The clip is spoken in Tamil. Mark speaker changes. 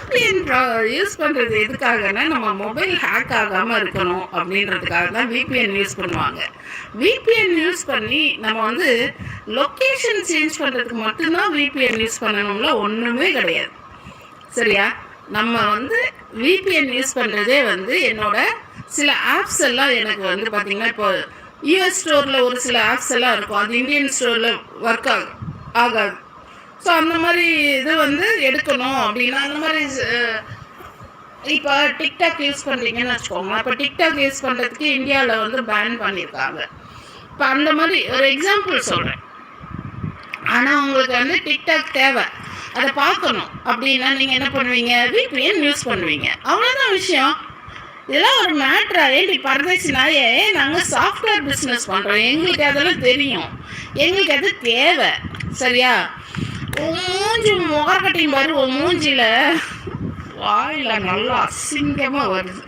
Speaker 1: விபிஎன் யூஸ் பண்ணுறது எதுக்காகனா நம்ம மொபைல் ஹேக் ஆகாமல் இருக்கணும் அப்படின்றதுக்காக தான் விபிஎன் யூஸ் பண்ணுவாங்க. விபிஎன் யூஸ் பண்ணி நம்ம வந்து லொக்கேஷன் சேஞ்ச் பண்ணுறதுக்கு மட்டும்தான் விபிஎன் யூஸ் பண்ணணும்ல ஒன்றுமே கிடையாது. சரியா? நம்ம வந்து விபிஎன் யூஸ் பண்ணுறதே வந்து என்னோட சில ஆப்ஸ் எல்லாம் எனக்கு வந்து பார்த்திங்கன்னா இப்போ யூஎஸ் ஸ்டோரில் ஒரு சில ஆப்ஸ் எல்லாம் இருக்கும். அது இந்தியன் ஸ்டோரில் ஒர்க் ஆகும் ஆகாது. ஸோ அந்த மாதிரி இது வந்து எடுக்கணும் அப்படின்னா அந்த மாதிரி இப்போ டிக்டாக் யூஸ் பண்ணுறீங்கன்னு வச்சுக்கோங்க இப்போ டிக்டாக் யூஸ் பண்ணுறதுக்கு இந்தியாவில் வந்து பேன் பண்ணியிருக்காங்க இப்போ அந்த மாதிரி ஒரு எக்ஸாம்பிள் சொல்கிறேன் ஆனால் உங்களுக்கு வந்து டிக்டாக் தேவை. அதை பார்க்கணும். அப்படின்னா நீங்கள் என்ன பண்ணுவீங்க? விபிஎன் யூஸ் பண்ணுவீங்க. அவ்வளோதான் விஷயம். இதெல்லாம் ஒரு மேட்ரா ஏன் பரதேசினாலே நாங்கள் சாஃப்ட்வேர் பிஸ்னஸ் பண்ணுறோம் எங்களுக்கு அதெல்லாம் தெரியும். எங்களுக்கு அது தேவை. சரியா? மூஞ்சி முகக்கட்டையும் பாரு உன் மூஞ்சியில் வாயில் நல்லா அசிங்கமாக வருது.